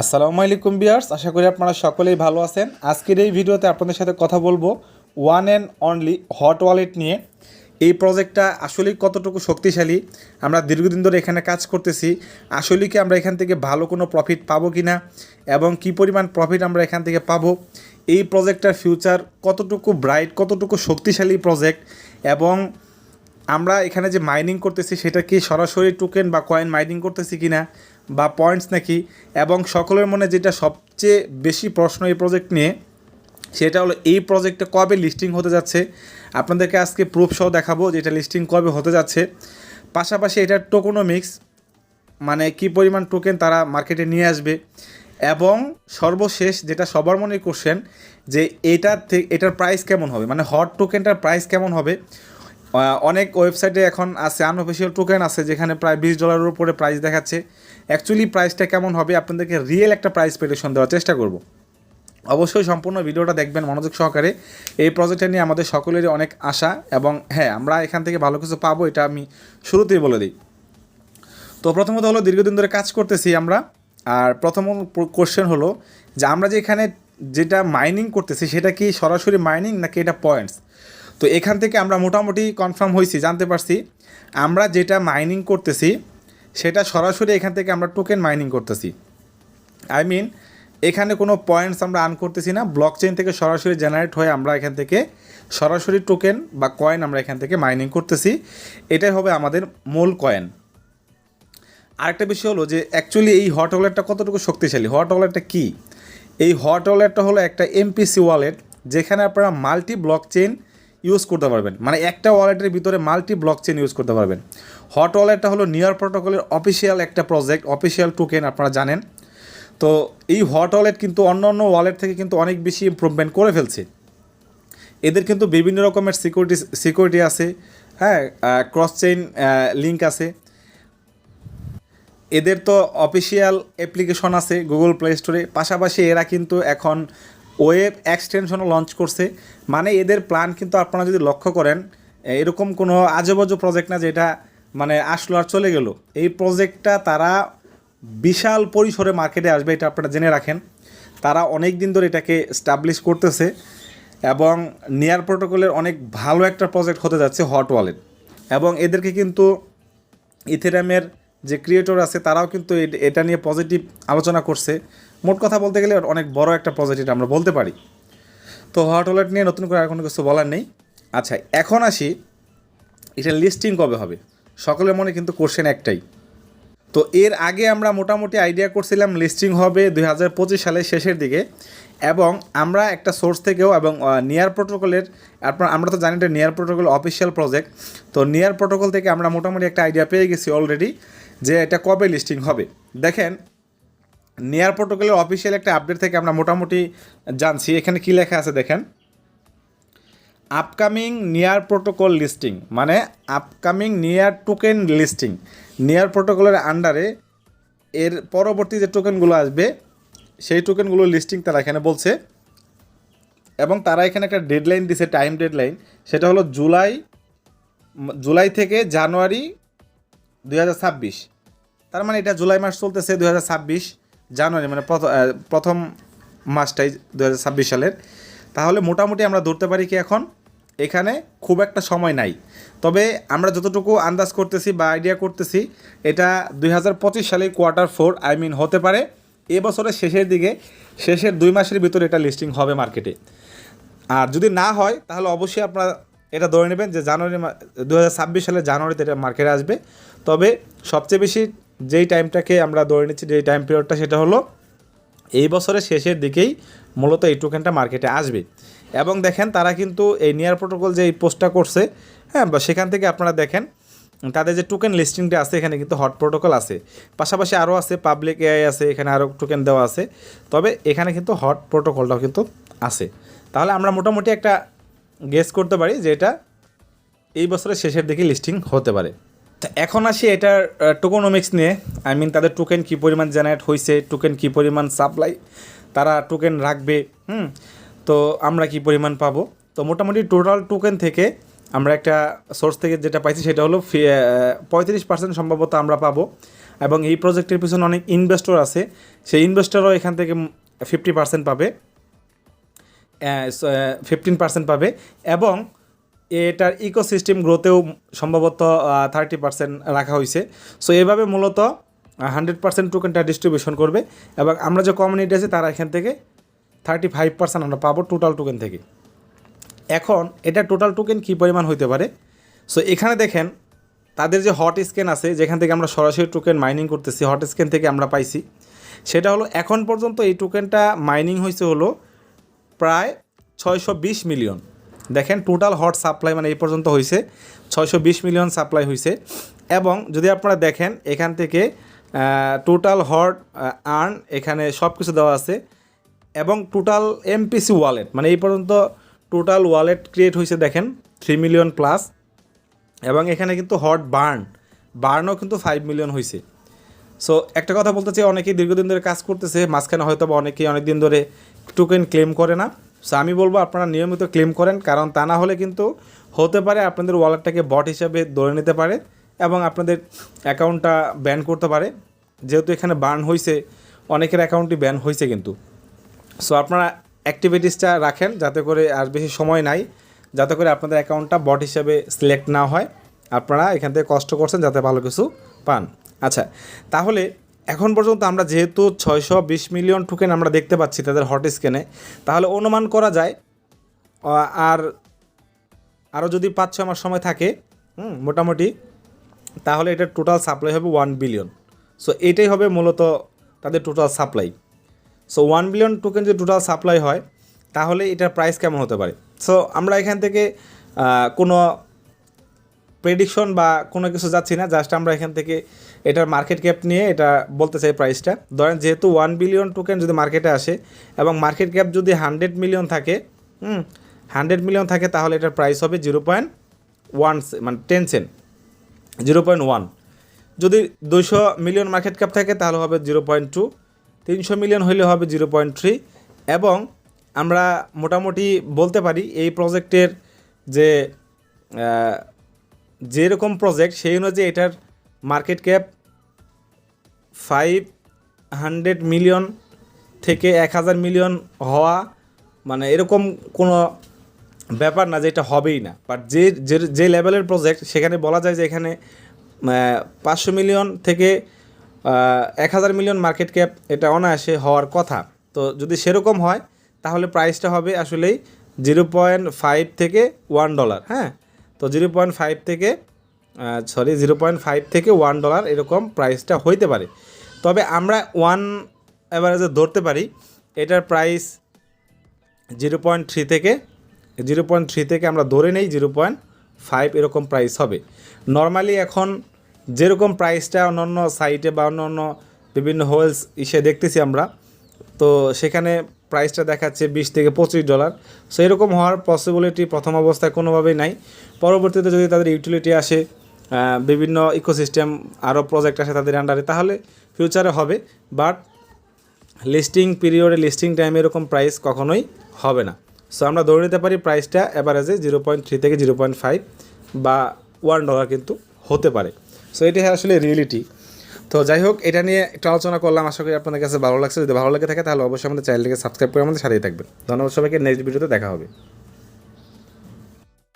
আসসালামু আলাইকুম বিয়ার্স আশা করি আপনারা সকলেই ভালো আছেন। আজকের এই ভিডিওতে আপনাদের সাথে কথা বলব one and only Hot Wallet নিয়ে। এই প্রজেক্টটা আসলেই কতটুকু শক্তিশালী? আমরা দীর্ঘদিন ধরে এখানে কাজ করতেছি। আসলে কি আমরা এখান থেকে ভালো কোনো প্রফিট পাবো কি না এবং কি পরিমাণ প্রফিট আমরা এখান থেকে পাবো? এই প্রজেক্টটার ফিউচার কতটুকু ব্রাইট কতটুকু শক্তিশালী প্রজেক্ট এবং আমরা এখানে যে মাইনিং করতেছি, সেটা কি সরাসরি টোকেন বা কয়েন মাইনিং করতেছি কিনা? বা পয়েন্টস নাকি? এবং সকলের মনে যেটা সবচেয়ে বেশি প্রশ্ন এই প্রজেক্ট নিয়ে, সেটা হলো এই প্রজেক্টে কবে লিস্টিং হতে যাচ্ছে? আপনাদেরকে আজকে প্রুফ সহ দেখাবো যে এটা লিস্টিং কবে হতে যাচ্ছে। পাশাপাশি এটার টোকোনমিক্স মানে কি পরিমাণ টোকেন তারা মার্কেটে নিয়ে আসবে। এবং সর্বশেষ যেটা সবার মনে কোশ্চেন যে এটার এটার প্রাইস কেমন হবে? মানে হট টোকেনটার প্রাইস কেমন হবে? অনেক ওয়েবসাইটে এখন আছে আনঅফিসিয়াল টোকেন আছে, যেখানে প্রায় বিশ ডলারের উপরে প্রাইস দেখাচ্ছে। অ্যাকচুয়ালি প্রাইসটা কেমন হবে, আপনাদেরকে রিয়েল একটা প্রাইস প্রেডিকশন দেওয়ার চেষ্টা করব। অবশ্যই সম্পূর্ণ ভিডিওটা দেখবেন মনোযোগ সহকারে। এই প্রজেক্টটা নিয়ে আমাদের সকলেরই অনেক আশা এবং হ্যাঁ আমরা এখান থেকে ভালো কিছু পাবো, এটা আমি শুরুতেই বলে দিই। তো প্রথমত হলো, দীর্ঘদিন ধরে কাজ করতেছি আমরা। আর প্রথম কোশ্চেন হলো যে আমরা যে এখানে যেটা মাইনিং করতেছি, সেটা কি সরাসরি মাইনিং নাকি এটা পয়েন্টস তো এখান থেকে আমরা মোটামুটি কনফার্ম হয়েছি জানতে পারছি। আমরা যেটা মাইনিং করতেছি, সেটা সরাসরি এখান থেকে আমরা টোকেন মাইনিং করতেছি। আই মিন এখানে কোনো পয়েন্টস আমরা আর্ন করতেছি না ব্লক চেইন থেকে সরাসরি জেনারেট হয়ে আমরা এখান থেকে সরাসরি টোকেন বা কয়েন আমরা এখান থেকে মাইনিং করতেছি। এটাই হবে আমাদের মূল কয়েন আরেকটা বিষয় হলো যে অ্যাকচুয়ালি এই হট ওয়ালেটটা কতটুকু শক্তিশালী? হট ওয়ালেটটা কী? এই হট ওয়ালেটটা হলো একটা এমপিসি ওয়ালেট যেখানে আপনারা মাল্টি ব্লক চেইন ইউজ করতে পারবেন। মানে একটা ওয়ালেটের ভিতরে মাল্টি ব্লক চেইন ইউজ করতে পারবেন। হট ওয়ালেটটা হলো নিয়ার প্রোটোকলের অফিসিয়াল একটা প্রজেক্ট, অফিসিয়াল টোকেন আপনারা জানেন। তো এই হট ওয়ালেট কিন্তু অন্য অন্য ওয়ালেট থেকে কিন্তু অনেক বেশি ইম্প্রুভমেন্ট করে ফেলছে। এদের কিন্তু বিভিন্ন রকমের সিকিউরিটি সিকিউরিটি আছে হ্যাঁ ক্রস চেইন লিঙ্ক আছে। এদের তো অফিসিয়াল অ্যাপ্লিকেশন আছে গুগল প্লে স্টোরে পাশাপাশি এরা কিন্তু এখন ওয়েব এক্সটেনশনও লঞ্চ করছে। মানে এদের প্ল্যান কিন্তু আপনারা যদি লক্ষ্য করেন, এরকম কোনো আজেবাজু প্রজেক্ট না যেটা মানে আসলো আর চলে গেল। এই প্রজেক্টটা তারা বিশাল পরিসরে মার্কেটে আসবে, এটা আপনারা জেনে রাখেন। তারা অনেক দিন ধরে এটাকে স্টাবলিশ করতেছে এবং নিয়ার প্রোটোকলের অনেক ভালো একটা প্রজেক্ট হতে যাচ্ছে হট ওয়ালেট এবং এদেরকে কিন্তু ইথেরামের যে ক্রিয়েটর আছে, তারাও কিন্তু এটা নিয়ে পজিটিভ আলোচনা করছে। মোট কথা বলতে গেলে অনেক বড় একটা পজিটিভ আমরা বলতে পারি। তো হট ওয়ালেট নিয়ে নতুন করে আর কোনো কিছু বলার নেই। আচ্ছা এখন আসি, এটা লিস্টিং কবে হবে? সকলের মনে কিন্তু কোশ্চেন একটাই। তো এর আগে আমরা মোটামুটি আইডিয়া করছিলাম লিস্টিং হবে দুই হাজার পঁচিশ সালের শেষের দিকে। এবং আমরা একটা সোর্স থেকেও এবং নিয়ার প্রোটোকলের আপনার, আমরা তো জানি এটা নিয়ার প্রোটোকল অফিসিয়াল প্রজেক্ট তো নিয়ার প্রোটোকল থেকে আমরা মোটামুটি একটা আইডিয়া পেয়ে গেছি অলরেডি যে এটা কবে লিস্টিং হবে? দেখেন, নেয়ার প্রোটোকলের অফিসিয়াল একটা আপডেট থেকে আমরা মোটামুটি জানছি। এখানে কি লেখা আছে দেখেন? আপকামিং নিয়ার প্রোটোকল লিস্টিং মানে upcoming NEAR token listing NEAR প্রোটোকলের আন্ডারে এর পরবর্তী যে টোকেনগুলো আসবে, সেই টোকেনগুলো লিস্টিং তারা এখানে বলছে। এবং তারা এখানে একটা ডেডলাইন দিছে টাইম ডেডলাইন সেটা হলো জুলাই জুলাই থেকে জানুয়ারি দুই হাজার ছাব্বিশ। তার মানে এটা জুলাই মাস চলতেছে দুই হাজার ছাব্বিশ, জানুয়ারি মানে প্রথ- প্রথম মাসটাই দু হাজার ছাব্বিশ সালের। তাহলে মোটামুটি আমরা ধরতে পারি কি এখন? এখানে খুব একটা সময় নাই। তবে আমরা যতটুকু আন্দাজ করতেছি বা আইডিয়া করতেছি, এটা দুই হাজার পঁচিশ সালে কোয়ার্টার ফোর আই মিন হতে পারে। এ বছরের শেষের দিকে, শেষের দুই মাসের ভিতরে এটা লিস্টিং হবে মার্কেটে আর যদি না হয়, তাহলে অবশ্যই আপনারা এটা ধরে নেবেন যে জানুয়ারি দু হাজার ছাব্বিশ সালে জানুয়ারিতে এটা মার্কেটে আসবে। তবে সবচেয়ে বেশি যেই টাইমটাকে আমরা ধরে নিচ্ছি, যেই টাইম পিরিয়ডটা, সেটা হলো এই বছরের শেষের দিকেই মূলত এই টোকেনটা মার্কেটে আসবে। এবং দেখেন তারা কিন্তু এই নিয়ার প্রোটোকল যে এই পোস্টটা করছে হ্যাঁ বা সেখান থেকে আপনারা দেখেন, তাদের যে টোকেন লিস্টিংটা আছে, এখানে কিন্তু হট প্রোটোকল আছে। পাশাপাশি আরও আছে পাবলিক এআই আছে, এখানে আরও টোকেন দেওয়া আছে। তবে এখানে কিন্তু হট প্রোটোকলটাও কিন্তু আছে। তাহলে আমরা মোটামুটি একটা গেস করতে পারি যে এটা এই বছরের শেষের দিকে লিস্টিং হতে পারে। তা এখন আসি এটার টোকোনমিক্স নিয়ে। আই মিন তাদের টোকেন কী পরিমাণ জেনারেট হয়েছে টোকেন কী পরিমাণ সাপ্লাই তারা টোকেন রাখবে, হুম? তো আমরা কি পরিমাণ পাবো? তো মোটামুটি টোটাল টোকেন থেকে আমরা একটা সোর্স থেকে যেটা পাইছি সেটা হলো পঁয়ত্রিশ পার্সেন্ট সম্ভবত আমরা পাবো। এবং এই প্রজেক্টের পিছনে অনেক ইনভেস্টর আছে। সেই ইনভেস্টরও এখান থেকে ফিফটি পার্সেন্ট পাবে। ফিফটিন পার্সেন্ট পাবে এবং এটার ইকোসিস্টেম গ্রোথেও সম্ভবত থার্টি পার্সেন্ট রাখা হয়েছে সো এভাবে মূলত হান্ড্রেড পার্সেন্ট টোকেনটা ডিস্ট্রিবিউশন করবে এবং আমরা যে কমিউনিটি আছে তারা এখান থেকে থার্টি ফাইভ পার্সেন্ট আমরা পাবো টোটাল টোকেন থেকে। এখন এটা টোটাল টোকেন কী পরিমাণ হইতে পারে? সো এখানে দেখেন, তাদের যে হট স্ক্যান আছে, যেখান থেকে আমরা সরাসরি টোকেন মাইনিং করতেছি হট স্ক্যান থেকে আমরা পাইছি, সেটা হলো এখন পর্যন্ত এই টোকেনটা মাইনিং হয়েছে হলো প্রায় ছয়শো বিশ মিলিয়ন। দেখেন টোটাল হট সাপ্লাই মানে এই পর্যন্ত হয়েছে ছয়শো বিশ মিলিয়ন সাপ্লাই হয়েছে এবং যদি আপনারা দেখেন, এখান থেকে টোটাল হট আর্ন এখানে সব কিছু দেওয়া আছে। এবং টোটাল এমপিসি ওয়ালেট মানে এই পর্যন্ত টোটাল ওয়ালেট ক্রিয়েট হয়েছে দেখেন থ্রি মিলিয়ন প্লাস এবং এখানে কিন্তু হট বার্ন বার্নও কিন্তু ফাইভ মিলিয়ন হয়েছে সো একটা কথা বলতে চাই, অনেকেই দীর্ঘদিন ধরে কাজ করতেছে, মাঝখানে হয়তো বা অনেকেই অনেক দিন ধরে টোকেন ক্লেম করে না। সো আমি বলব আপনারা নিয়মিত ক্লেম করেন, কারণ তা না হলে কিন্তু হতে পারে আপনাদের ওয়ালেটটাকে বট হিসাবে ধরে নিতে পারে এবং আপনাদের অ্যাকাউন্টটা ব্যান করতে পারে। যেহেতু এখানে বার্ন হয়েছে অনেকের অ্যাকাউন্টই ব্যান হয়েছে কিন্তু। সো আপনারা অ্যাক্টিভিটিসটা রাখেন যাতে করে আর বেশি সময় নাই, যাতে করে আপনাদের অ্যাকাউন্টটা বট হিসাবে সিলেক্ট না হয়। আপনারা এখান থেকে কষ্ট করছেন যাতে ভালো কিছু পান। আচ্ছা তাহলে এখন পর্যন্ত আমরা যেহেতু ছয়শো বিশ মিলিয়ন টোকেন আমরা দেখতে পাচ্ছি তাদের হট স্ক্যানে তাহলে অনুমান করা যায় আর আরও যদি পাঁচ ছয় মাস সময় থাকে, হুম, মোটামুটি, তাহলে এটা টোটাল সাপ্লাই হবে ওয়ান বিলিয়ন সো এটাই হবে মূলত তাদের total supply so one billion token যদি টোটাল সাপ্লাই হয়, তাহলে এটার প্রাইস কেমন হতে পারে? সো আমরা এখান থেকে কোনো প্রেডিকশন বা কোনো কিছু যাচ্ছি না জাস্ট আমরা এখান থেকে এটার মার্কেট ক্যাপ নিয়ে এটা বলতে চাই প্রাইসটা ধরেন যেহেতু ওয়ান বিলিয়ন টোকেন যদি মার্কেটে আসে এবং মার্কেট ক্যাপ যদি হান্ড্রেড মিলিয়ন থাকে, হুম হান্ড্রেড মিলিয়ন থাকে তাহলে এটার প্রাইস হবে জিরো পয়েন্ট ওয়ান মানে ten cent zero point one যদি দুশো মিলিয়ন মার্কেট ক্যাপ থাকে তাহলে হবে জিরো পয়েন্ট টু তিনশো মিলিয়ন হইলে হবে জিরো পয়েন্ট থ্রি এবং আমরা মোটামুটি বলতে পারি এই প্রজেক্টের যে যেরকম প্রজেক্ট সেই অনুযায়ী এটার market cap five hundred million থেকে এক হাজার মিলিয়ন হওয়া মানে এরকম কোনো ব্যাপার না যে এটা হবেই না। বাট যে, যে- লেভেলের প্রজেক্ট সেখানে বলা যায় যে এখানে পাঁচশো মিলিয়ন থেকে এক হাজার মিলিয়ন মার্কেট ক্যাপ এটা অনায়াসে হওয়ার কথা। তো যদি সেরকম হয়, তাহলে প্রাইসটা হবে আসলেই জিরো পয়েন্ট ফাইভ থেকে ওয়ান ডলার হ্যাঁ? তো জিরো পয়েন্ট ফাইভ থেকে সরি জিরো পয়েন্ট ফাইভ থেকে ওয়ান ডলার এরকম প্রাইসটা হইতে পারে। তবে আমরা ওয়ান অ্যাভারেজে ধরতে পারি, এটার প্রাইস জিরো পয়েন্ট থ্রি থেকে জিরো পয়েন্ট থ্রি থেকে আমরা ধরে নেই জিরো পয়েন্ট ফাইভ এরকম প্রাইস হবে। নর্মালি এখন যেরকম প্রাইসটা অন্য অন্য সাইটে বা অন্য অন্য বিভিন্ন হোলস ইসে দেখতেছি আমরা, তো সেখানে প্রাইসটা দেখাচ্ছে বিশ থেকে পঁচিশ ডলার। সো এরকম হওয়ার পসিবিলিটি প্রথম অবস্থায় কোনোভাবেই নাই। পরবর্তীতে যদি তাদের ইউটিলিটি আসে বিভিন্ন ইকোসিস্টেম আরও প্রজেক্ট আসে তাদের আন্ডারে তাহলে ফিউচারে হবে। বাট লিস্টিং পিরিয়ডে লিস্টিং টাইমে এরকম প্রাইস কখনোই হবে না। সো আমরা ধরে নিতে পারি প্রাইসটা অ্যাভারেজে জিরো পয়েন্ট থ্রি থেকে জিরো পয়েন্ট ফাইভ বা ওয়ান ডলার কিন্তু হতে পারে। সো এটি আসলে রিয়েলিটি তো যাই হোক, এটা নিয়ে একটু আলোচনা করলাম। আশা করি আপনাদের কাছে ভালো লাগছে। যদি ভালো লাগে থাকে, তাহলে অবশ্যই আমাদের চ্যানেলটিকে সাবস্ক্রাইব করে আমাদের সাথেই থাকবেন। ধন্যবাদ সবাইকে। নেক্সট ভিডিওতে দেখা হবে।